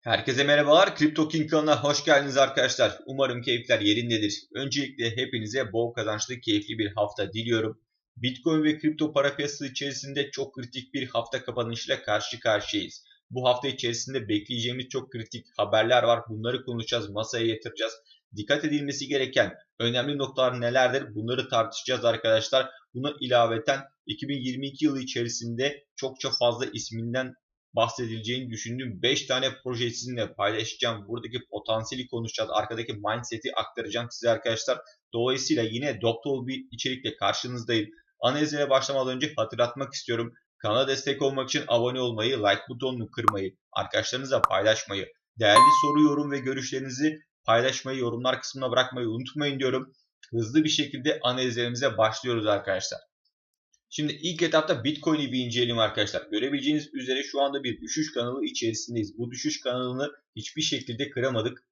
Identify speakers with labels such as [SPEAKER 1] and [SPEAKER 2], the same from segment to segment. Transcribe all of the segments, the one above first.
[SPEAKER 1] Herkese merhabalar. Crypto King kanalına hoş geldiniz arkadaşlar. Umarım keyifler yerindedir. Öncelikle hepinize bol kazançlı, keyifli bir hafta diliyorum. Bitcoin ve kripto para piyasası içerisinde çok kritik bir hafta kapanışıyla karşı karşıyayız. Bu hafta içerisinde bekleyeceğimiz çok kritik haberler var. Bunları konuşacağız, masaya yatıracağız. Dikkat edilmesi gereken önemli noktalar nelerdir? Bunları tartışacağız arkadaşlar. Buna ilaveten 2022 yılı içerisinde çokça fazla isminden bahsedileceğini düşündüğüm 5 tane projeyi sizinle paylaşacağım. Buradaki potansiyeli konuşacağız. Arkadaki mindset'i aktaracağım size arkadaşlar. Dolayısıyla yine dop bir içerikle karşınızdayım. Analizlere başlamadan önce hatırlatmak istiyorum. Kanala destek olmak için abone olmayı, like butonunu kırmayı, arkadaşlarınızla paylaşmayı, değerli soru, yorum ve görüşlerinizi paylaşmayı, yorumlar kısmına bırakmayı unutmayın diyorum. Hızlı bir şekilde analizlerimize başlıyoruz arkadaşlar. Şimdi ilk etapta Bitcoin'i bir inceleyelim arkadaşlar. Görebileceğiniz üzere şu anda bir düşüş kanalı içerisindeyiz. Bu düşüş kanalını hiçbir şekilde kıramadık.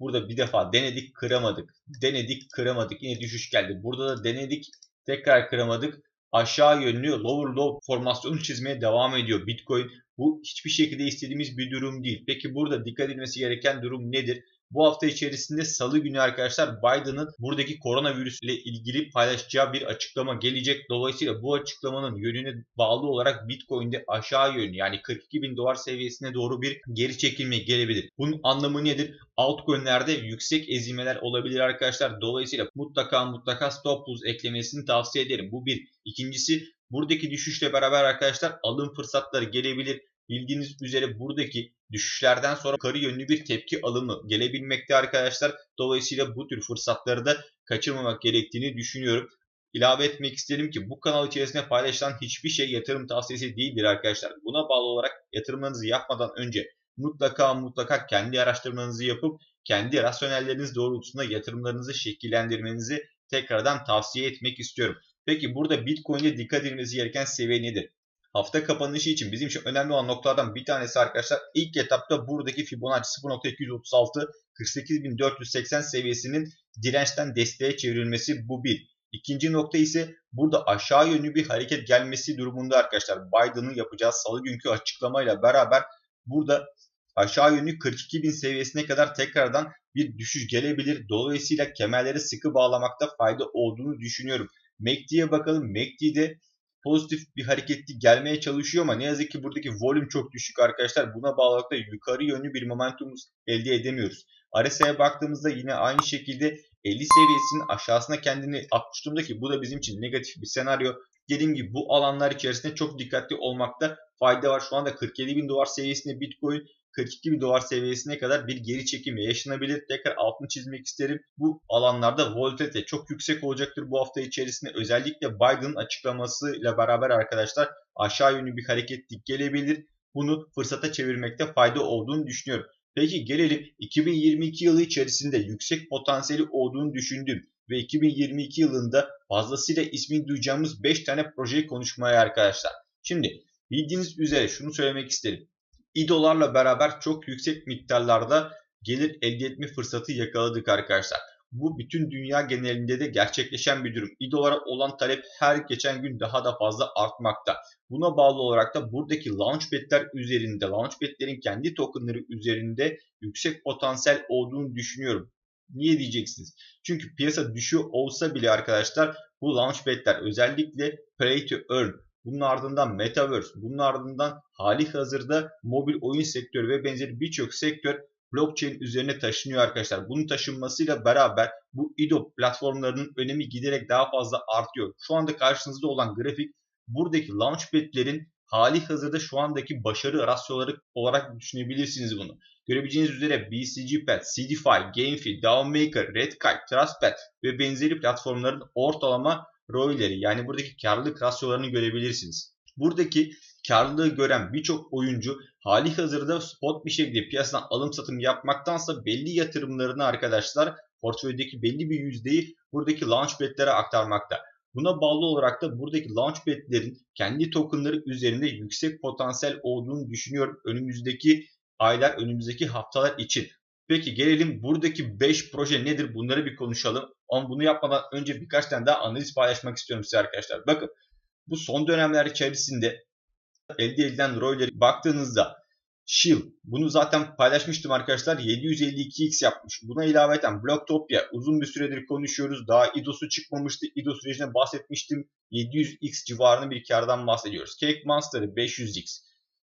[SPEAKER 1] Burada bir defa denedik kıramadık. Denedik kıramadık. Yine düşüş geldi. Burada da denedik tekrar kıramadık. Aşağı yönlü lower low formasyonu çizmeye devam ediyor Bitcoin. Bu hiçbir şekilde istediğimiz bir durum değil. Peki burada dikkat edilmesi gereken durum nedir? Bu hafta içerisinde salı günü arkadaşlar Biden'ın buradaki koronavirüs ile ilgili paylaşacağı bir açıklama gelecek. Dolayısıyla bu açıklamanın yönüne bağlı olarak Bitcoin'de aşağı yönlü yani 42 bin dolar seviyesine doğru bir geri çekilme gelebilir. Bunun anlamı nedir? Altcoin'lerde yüksek ezimeler olabilir arkadaşlar. Dolayısıyla mutlaka mutlaka stop loss eklemesini tavsiye ederim. Bu bir. İkincisi buradaki düşüşle beraber arkadaşlar alım fırsatları gelebilir. Bildiğiniz üzere buradaki düşüşlerden sonra yukarı yönlü bir tepki alımı gelebilmekte arkadaşlar. Dolayısıyla bu tür fırsatları da kaçırmamak gerektiğini düşünüyorum. İlave etmek isterim ki bu kanal içerisinde paylaşılan hiçbir şey yatırım tavsiyesi değildir arkadaşlar. Buna bağlı olarak yatırımlarınızı yapmadan önce mutlaka mutlaka kendi araştırmanızı yapıp kendi rasyonelleriniz doğrultusunda yatırımlarınızı şekillendirmenizi tekrardan tavsiye etmek istiyorum. Peki burada Bitcoin'e dikkat edilmesi gereken seviye nedir? Hafta kapanışı için bizim için önemli olan noktalardan bir tanesi arkadaşlar ilk etapta buradaki Fibonacci 0.236 48.480 seviyesinin dirençten desteğe çevrilmesi bu bir. İkinci nokta ise burada aşağı yönlü bir hareket gelmesi durumunda arkadaşlar Biden'ın yapacağı salı günkü açıklamayla beraber burada aşağı yönlü 42.000 seviyesine kadar tekrardan bir düşüş gelebilir. Dolayısıyla kemerleri sıkı bağlamakta fayda olduğunu düşünüyorum. MACD'ye bakalım. MACD'de pozitif bir hareketli gelmeye çalışıyor ama ne yazık ki buradaki volüm çok düşük arkadaşlar. Buna bağlı olarak da yukarı yönlü bir momentum elde edemiyoruz. RSI'ye baktığımızda yine aynı şekilde 50 seviyesinin aşağısına kendini atmış ki bu da bizim için negatif bir senaryo. Dediğim gibi bu alanlar içerisinde çok dikkatli olmakta fayda var. Şu anda 47 bin dolar seviyesinde Bitcoin 42 bin dolar seviyesine kadar bir geri çekilme yaşanabilir. Tekrar altını çizmek isterim. Bu alanlarda volatilite çok yüksek olacaktır bu hafta içerisinde. Özellikle Biden açıklamasıyla beraber arkadaşlar aşağı yönlü bir hareketlik gelebilir. Bunu fırsata çevirmekte fayda olduğunu düşünüyorum. Peki gelelim 2022 yılı içerisinde yüksek potansiyeli olduğunu düşündüğüm ve 2022 yılında fazlasıyla ismini duyacağımız 5 tane projeyi konuşmaya arkadaşlar. Şimdi bildiğiniz üzere şunu söylemek isterim. İdolarla beraber çok yüksek miktarlarda gelir elde etme fırsatı yakaladık arkadaşlar. Bu bütün dünya genelinde de gerçekleşen bir durum. İdolara olan talep her geçen gün daha da fazla artmakta. Buna bağlı olarak da buradaki launchpad'ler üzerinde, launchpad'lerin kendi tokenları üzerinde yüksek potansiyel olduğunu düşünüyorum. Niye diyeceksiniz? Çünkü piyasa düşüyor olsa bile arkadaşlar bu launchpad'ler özellikle play to earn bunun ardından Metaverse, bunun ardından hali hazırda mobil oyun sektörü ve benzeri birçok sektör blockchain üzerine taşınıyor arkadaşlar. Bunun taşınmasıyla beraber bu IDO platformlarının önemi giderek daha fazla artıyor. Şu anda karşınızda olan grafik buradaki launchpad'lerin hali hazırda şu andaki başarı rasyoları olarak düşünebilirsiniz bunu. Görebileceğiniz üzere BCGPad, CDFI, GameFi, DAOmaker, RedKite, TrustPad ve benzeri platformların ortalama ROI'leri yani buradaki karlılık rasyolarını görebilirsiniz. Buradaki karlılığı gören birçok oyuncu hali hazırda spot bir şekilde piyasadan alım satım yapmaktansa belli yatırımlarını arkadaşlar portföydeki belli bir yüzdeyi buradaki launchpad'lere aktarmakta. Buna bağlı olarak da buradaki launchpad'lerin kendi tokenları üzerinde yüksek potansiyel olduğunu düşünüyorum önümüzdeki aylar, önümüzdeki haftalar için. Peki gelelim buradaki 5 proje nedir bunları bir konuşalım. Ama bunu yapmadan önce birkaç tane daha analiz paylaşmak istiyorum size arkadaşlar. Bakın bu son dönemler içerisinde elde edilen ROI'leri baktığınızda Shield. Bunu zaten paylaşmıştım arkadaşlar. 752x yapmış. Buna ilaveten Blocktopia uzun bir süredir konuşuyoruz. Daha IDOS'u çıkmamıştı. IDO sürecine bahsetmiştim. 700x civarında bir kardan bahsediyoruz. Cake Monster'ı 500x.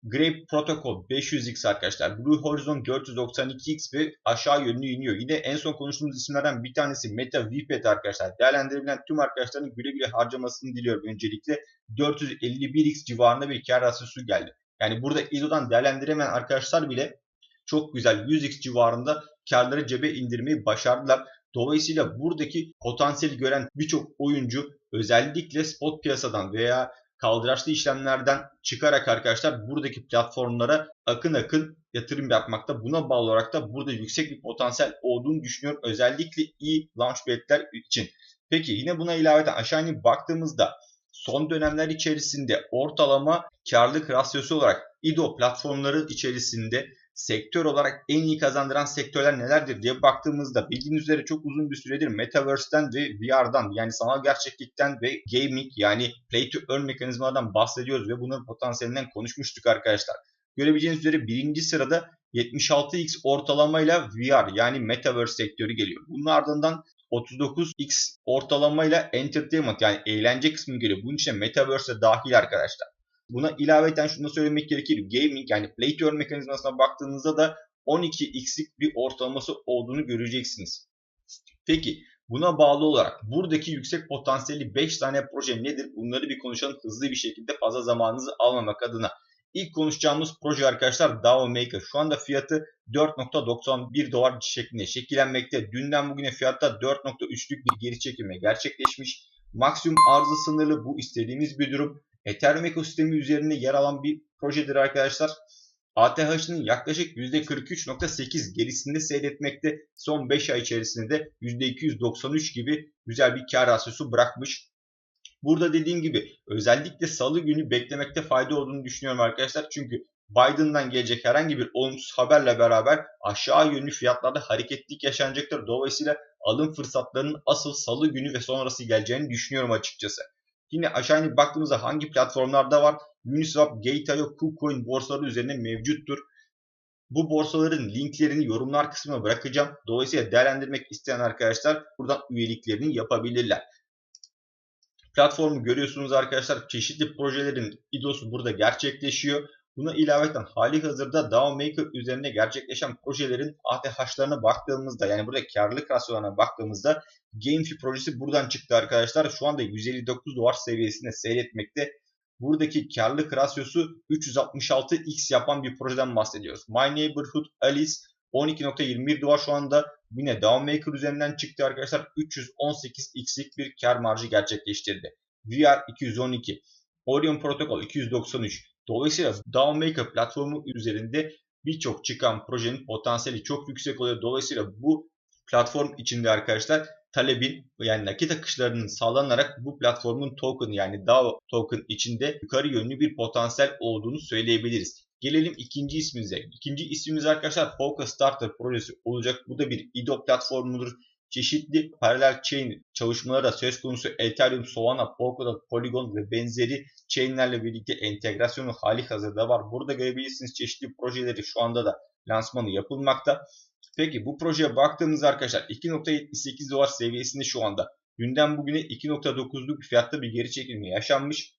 [SPEAKER 1] Grape Protocol 500x arkadaşlar. Blue Horizon 492x ve aşağı yönlü iniyor. Yine en son konuştuğumuz isimlerden bir tanesi Meta VPET arkadaşlar. Değerlendirebilen tüm arkadaşların güle güle harcamasını diliyorum öncelikle. 451x civarında bir kar rasyosu geldi. Yani burada ISO'dan değerlendiremeyen arkadaşlar bile çok güzel 100x civarında karları cebe indirmeyi başardılar. Dolayısıyla buradaki potansiyeli gören birçok oyuncu özellikle spot piyasadan veya kaldıraçlı işlemlerden çıkarak arkadaşlar buradaki platformlara akın akın yatırım yapmakta. Buna bağlı olarak da burada yüksek bir potansiyel olduğunu düşünüyorum. Özellikle iyi launchpad'ler için. Peki yine buna ilaveten aşağı inip baktığımızda son dönemler içerisinde ortalama karlılık rasyosu olarak IDO platformları içerisinde sektör olarak en iyi kazandıran sektörler nelerdir diye baktığımızda bildiğiniz üzere çok uzun bir süredir Metaverse'den ve VR'dan yani sanal gerçeklikten ve gaming yani play to earn mekanizmalardan bahsediyoruz ve bunun potansiyelinden konuşmuştuk arkadaşlar. Görebileceğiniz üzere birinci sırada 76x ortalamayla VR yani Metaverse sektörü geliyor. Bunun ardından 39x ortalamayla entertainment yani eğlence kısmı geliyor. Bunun için Metaverse dahil arkadaşlar. Buna ilaveten şunu da söylemek gerekir. Gaming yani play to earn mekanizmasına baktığınızda da 12x'lik bir ortalaması olduğunu göreceksiniz. Peki buna bağlı olarak buradaki yüksek potansiyeli 5 tane proje nedir? Bunları bir konuşalım hızlı bir şekilde fazla zamanınızı almamak adına. İlk konuşacağımız proje arkadaşlar DAO Maker. Şu anda fiyatı 4.91 dolar şeklinde şekillenmekte. Dünden bugüne fiyatta 4.3'lük bir geri çekilme gerçekleşmiş. Maksimum arzı sınırlı bu istediğimiz bir durum. Ethereum ekosistemi üzerinde yer alan bir projedir arkadaşlar. ATH'nin yaklaşık %43.8 gerisinde seyretmekte. Son 5 ay içerisinde de %293 gibi güzel bir kar rasyosu bırakmış. Burada dediğim gibi özellikle salı günü beklemekte fayda olduğunu düşünüyorum arkadaşlar. Çünkü Biden'dan gelecek herhangi bir olumsuz haberle beraber aşağı yönlü fiyatlarda hareketlilik yaşanacaktır. Dolayısıyla alım fırsatlarının asıl salı günü ve sonrası geleceğini düşünüyorum açıkçası. Yine aşağı inip baktığımızda hangi platformlarda var? Uniswap, Gate.io, KuCoin borsaları üzerinde mevcuttur. Bu borsaların linklerini yorumlar kısmına bırakacağım. Dolayısıyla değerlendirmek isteyen arkadaşlar buradan üyeliklerini yapabilirler. Platformu görüyorsunuz arkadaşlar. Çeşitli projelerin IDOS'u burada gerçekleşiyor. Buna ilaveten hali hazırda DAO Maker üzerinde gerçekleşen projelerin ATH'larına baktığımızda yani burada karlılık rasyolarına baktığımızda GameFi projesi buradan çıktı arkadaşlar. Şu anda 159 dolar seviyesinde seyretmekte. Buradaki karlılık rasyosu 366x yapan bir projeden bahsediyoruz. My Neighborhood Alice 12.21 dolar şu anda yine DAO Maker üzerinden çıktı arkadaşlar. 318x'lik bir kar marjı gerçekleştirdi. VR 212, Orion Protocol 293, Dolayısıyla DAOmaker platformu üzerinde birçok çıkan projenin potansiyeli çok yüksek oluyor. Dolayısıyla bu platform içinde arkadaşlar talebin yani nakit akışlarının sağlanarak bu platformun token yani DAO token içinde yukarı yönlü bir potansiyel olduğunu söyleyebiliriz. Gelelim ikinci ismimize. İkinci ismimiz arkadaşlar Focus Starter projesi olacak. Bu da bir IDO platformudur çeşitli paralel chain çalışmaları da söz konusu Ethereum, Solana, Polkadot, Polygon ve benzeri chainlerle birlikte entegrasyonu hali hazırda var. Burada görebilirsiniz çeşitli projeleri şu anda da lansmanı yapılmakta. Peki bu projeye baktığımız arkadaşlar 2.78 dolar seviyesinde şu anda. Dünden bugüne 2.9'luk fiyatta bir geri çekilme yaşanmış.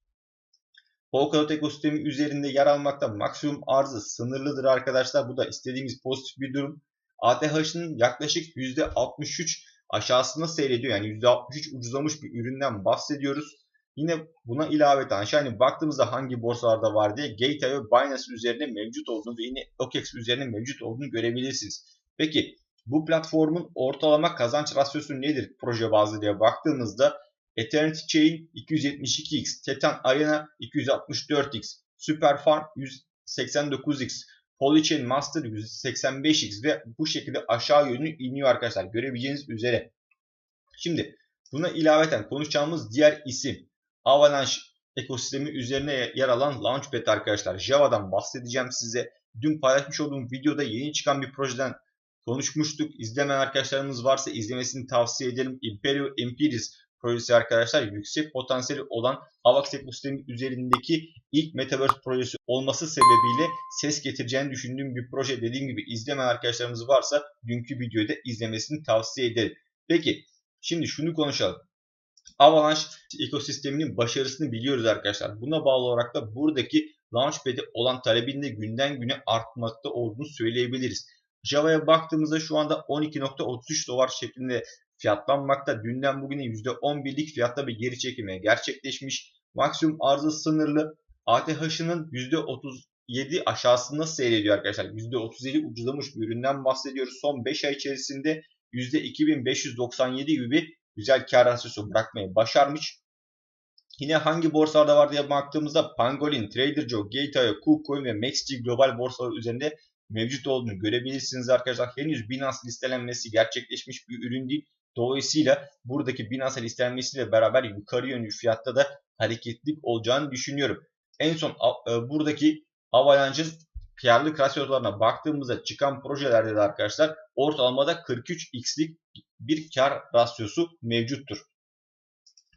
[SPEAKER 1] Polkadot ekosistemi üzerinde yer almakta maksimum arzı sınırlıdır arkadaşlar. Bu da istediğimiz pozitif bir durum. ATH'ın yaklaşık %63 aşağısında seyrediyor. Yani %63 ucuzlamış bir üründen bahsediyoruz. Yine buna ilaveten inip baktığımızda hangi borsalarda var diye Gate.io Binance üzerinde mevcut olduğunu ve yine OKEX üzerinde mevcut olduğunu görebilirsiniz. Peki bu platformun ortalama kazanç rasyosu nedir proje bazlı diye baktığımızda Eternity Chain 272x, Titan Arena 264x, Superfarm 189x, Polychain Master 185x ve bu şekilde aşağı yönlü iniyor arkadaşlar. Görebileceğiniz üzere. Şimdi buna ilaveten konuşacağımız diğer isim Avalanche ekosistemi üzerine yer alan Launchpad arkadaşlar. Java'dan bahsedeceğim size. Dün paylaşmış olduğum videoda yeni çıkan bir projeden konuşmuştuk. İzlemeyen arkadaşlarımız varsa izlemesini tavsiye ederim. Imperial Empiris projesi arkadaşlar. Yüksek potansiyeli olan AVAX ekosistemi üzerindeki ilk Metaverse projesi olması sebebiyle ses getireceğini düşündüğüm bir proje. Dediğim gibi izlemeyen arkadaşlarımız varsa dünkü videoyu da izlemesini tavsiye ederim. Peki şimdi şunu konuşalım. Avalanche ekosisteminin başarısını biliyoruz arkadaşlar. Buna bağlı olarak da buradaki Launchpad'e olan talebin de günden güne artmakta olduğunu söyleyebiliriz. Java'ya baktığımızda şu anda 12.33 dolar şeklinde fiyatlanmakta. Dünden bugüne %11'lik fiyatta bir geri çekilme gerçekleşmiş. Maksimum arzı sınırlı. ATH'ının %37 aşağısında seyrediyor arkadaşlar. %37 ucuzlamış bir üründen bahsediyoruz. Son 5 ay içerisinde %2597 gibi bir güzel kar rasyosu bırakmayı başarmış. Yine hangi borsalarda var diye baktığımızda Pangolin, TraderJoe, Gate.io, KuCoin ve MaxG global borsalar üzerinde mevcut olduğunu görebilirsiniz arkadaşlar. Henüz Binance listelenmesi gerçekleşmiş bir ürün değil. Dolayısıyla buradaki Binance listelenmesiyle beraber yukarı yönlü fiyatta da hareketlik olacağını düşünüyorum. En son e, buradaki Avalanche'ın karlılık rasyolarına baktığımızda çıkan projelerde de arkadaşlar ortalamada 43x'lik bir kar rasyosu mevcuttur.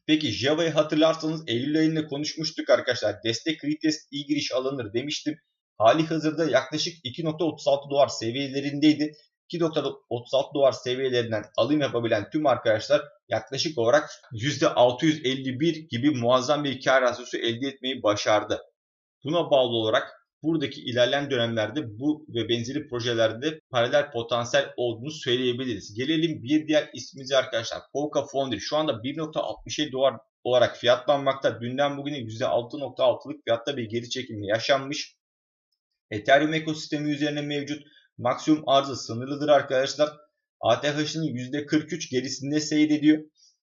[SPEAKER 1] Peki Java'yı hatırlarsanız Eylül ayında konuşmuştuk arkadaşlar. Destek retest iyi giriş alınır demiştim. Hali hazırda yaklaşık 2.36 dolar seviyelerindeydi. 2.36 dolar seviyelerinden alım yapabilen tüm arkadaşlar yaklaşık olarak %651 gibi muazzam bir kar rasyosu elde etmeyi başardı. Buna bağlı olarak buradaki ilerleyen dönemlerde bu ve benzeri projelerde paralel potansiyel olduğunu söyleyebiliriz. Gelelim bir diğer ismimize arkadaşlar. Polka Foundry şu anda 1.67 dolar olarak fiyatlanmakta. Dünden bugüne %6.6'lık fiyatta bir geri çekilme yaşanmış. Ethereum ekosistemi üzerine mevcut maksimum arzı sınırlıdır arkadaşlar. ATH'ın %43 gerisinde seyrediyor.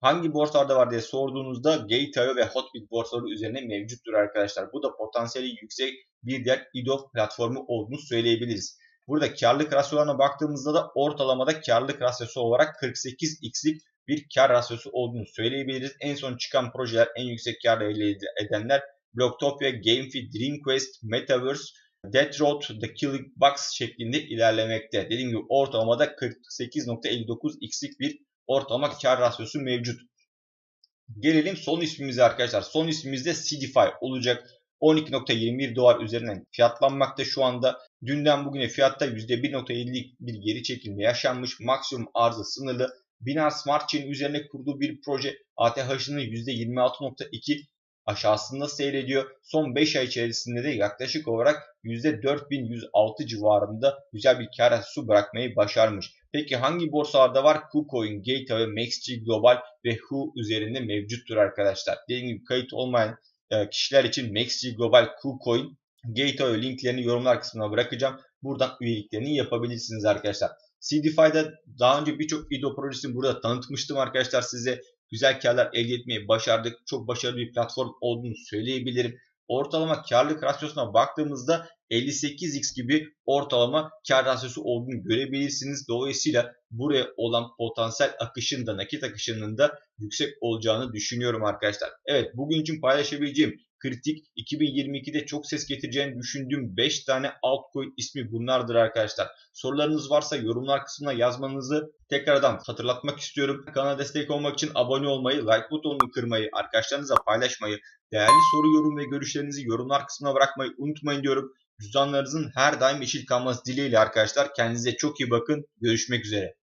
[SPEAKER 1] Hangi borsalarda var diye sorduğunuzda Gate.io ve Hotbit borsaları üzerine mevcuttur arkadaşlar. Bu da potansiyeli yüksek bir diğer IDO platformu olduğunu söyleyebiliriz. Burada karlılık rasyolarına baktığımızda da ortalamada karlılık rasyosu olarak 48x'lik bir kar rasyosu olduğunu söyleyebiliriz. En son çıkan projeler en yüksek karı elde edenler Blocktopia, GameFi, DreamQuest, Metaverse, Death Road, The Killing Box şeklinde ilerlemekte. Dediğim gibi ortalamada 48.59x'lik bir ortalama kar rasyosu mevcut. Gelelim son ismimize arkadaşlar. Son ismimiz de Sidify olacak. 12.21 dolar üzerinden fiyatlanmakta şu anda. Dünden bugüne fiyatta %1.50'lik bir geri çekilme yaşanmış. Maksimum arzı sınırlı. Binance Smart Chain üzerine kurduğu bir proje ATH'ının %26.2 aşağısında seyrediyor. Son 5 ay içerisinde de yaklaşık olarak %4106 civarında güzel bir kar su bırakmayı başarmış. Peki hangi borsalarda var? KuCoin, Gate.io, MaxG Global ve Hu üzerinde mevcuttur arkadaşlar. Dediğim gibi kayıt olmayan e, kişiler için MaxG Global, KuCoin, Gate.io linklerini yorumlar kısmına bırakacağım. Buradan üyeliklerini yapabilirsiniz arkadaşlar. CDFI'da daha önce birçok video projesini burada tanıtmıştım arkadaşlar size. Güzel karlar elde etmeyi başardık. Çok başarılı bir platform olduğunu söyleyebilirim. Ortalama karlılık rasyosuna baktığımızda 58x gibi ortalama kar rasyosu olduğunu görebilirsiniz. Dolayısıyla buraya olan potansiyel akışın da nakit akışının da yüksek olacağını düşünüyorum arkadaşlar. Evet bugün için paylaşabileceğim kritik 2022'de çok ses getireceğini düşündüğüm 5 tane altcoin ismi bunlardır arkadaşlar. Sorularınız varsa yorumlar kısmına yazmanızı tekrardan hatırlatmak istiyorum. Kanala destek olmak için abone olmayı, like butonunu kırmayı, arkadaşlarınızla paylaşmayı, değerli soru, yorum ve görüşlerinizi yorumlar kısmına bırakmayı unutmayın diyorum. Cüzdanlarınızın her daim yeşil kalması dileğiyle arkadaşlar. Kendinize çok iyi bakın. Görüşmek üzere.